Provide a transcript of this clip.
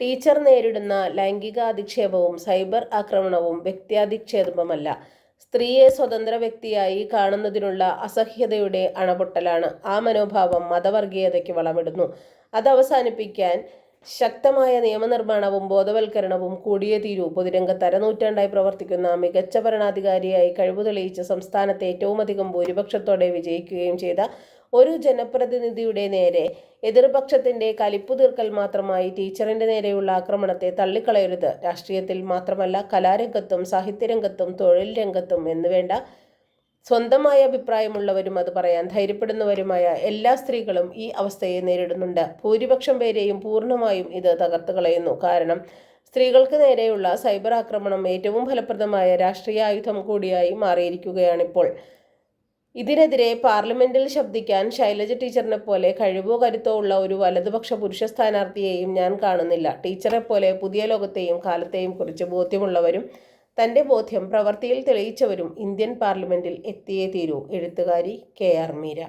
Teacher നേരിടുന്ന ലൈംഗിക അധിക്ഷേപവും cyber ആക്രമണവും വ്യക്തിയാധിക്ഷേപമല്ല സ്ത്രീയെ സ്വതന്ത്ര വ്യക്തിയായി കാണുന്നതിനുള്ള അസഹ്യതയുടെ അണപൊട്ടലാണ്. ആ മനോഭാവം മതവർഗീയതയ്ക്ക് വളമിടുന്നു. അത് അവസാനിപ്പിക്കാൻ ശക്തമായ നിയമനിർമ്മാണവും ബോധവൽക്കരണവും കൂടിയേ തീരൂ. പൊതുരംഗത്ത് അരനൂറ്റാണ്ടായി പ്രവർത്തിക്കുന്ന മികച്ച ഭരണാധികാരിയായി കഴിവ് തെളിയിച്ച സംസ്ഥാനത്തെ ഏറ്റവുമധികം ഭൂരിപക്ഷത്തോടെ വിജയിക്കുകയും ചെയ്ത ഒരു ജനപ്രതിനിധിയുടെ നേരെ എതിർപക്ഷത്തിന്റെ കലിപ്പു തീർക്കൽ മാത്രമായി ടീച്ചറിന്റെ നേരെയുള്ള ആക്രമണത്തെ തള്ളിക്കളയരുത്. രാഷ്ട്രീയത്തിൽ മാത്രമല്ല കലാരംഗത്തും സാഹിത്യരംഗത്തും തൊഴിൽ രംഗത്തും എന്നുവേണ്ട സ്വന്തമായ അഭിപ്രായമുള്ളവരും അത് പറയാൻ ധൈര്യപ്പെടുന്നവരുമായ എല്ലാ സ്ത്രീകളും ഈ അവസ്ഥയെ നേരിടുന്നുണ്ട്. ഭൂരിപക്ഷം പേരെയും പൂർണമായും ഇത് തകർത്ത് കളയുന്നു. കാരണം സ്ത്രീകൾക്ക് നേരെയുള്ള സൈബർ ആക്രമണം ഏറ്റവും ഫലപ്രദമായ രാഷ്ട്രീയ ആയുധം കൂടിയായി മാറിയിരിക്കുകയാണിപ്പോൾ. ഇതിനെതിരെ പാർലമെന്റിൽ ശബ്ദിക്കാൻ ശൈലജ ടീച്ചറിനെ പോലെ കഴിവോ കരുത്തോ ഉള്ള ഒരു വലതുപക്ഷ പുരുഷ സ്ഥാനാർത്ഥിയെയും ഞാൻ കാണുന്നില്ല. ടീച്ചറെ പോലെ പുതിയ ലോകത്തെയും കാലത്തെയും കുറിച്ച് ബോധ്യമുള്ളവരും തന്റെ ബോധ്യം പ്രവൃത്തിയിൽ തെളിയിച്ചവരും ഇന്ത്യൻ പാർലമെന്റിൽ എത്തിയേ തീരൂ. എഴുത്തുകാരി കെ ആർ മീര.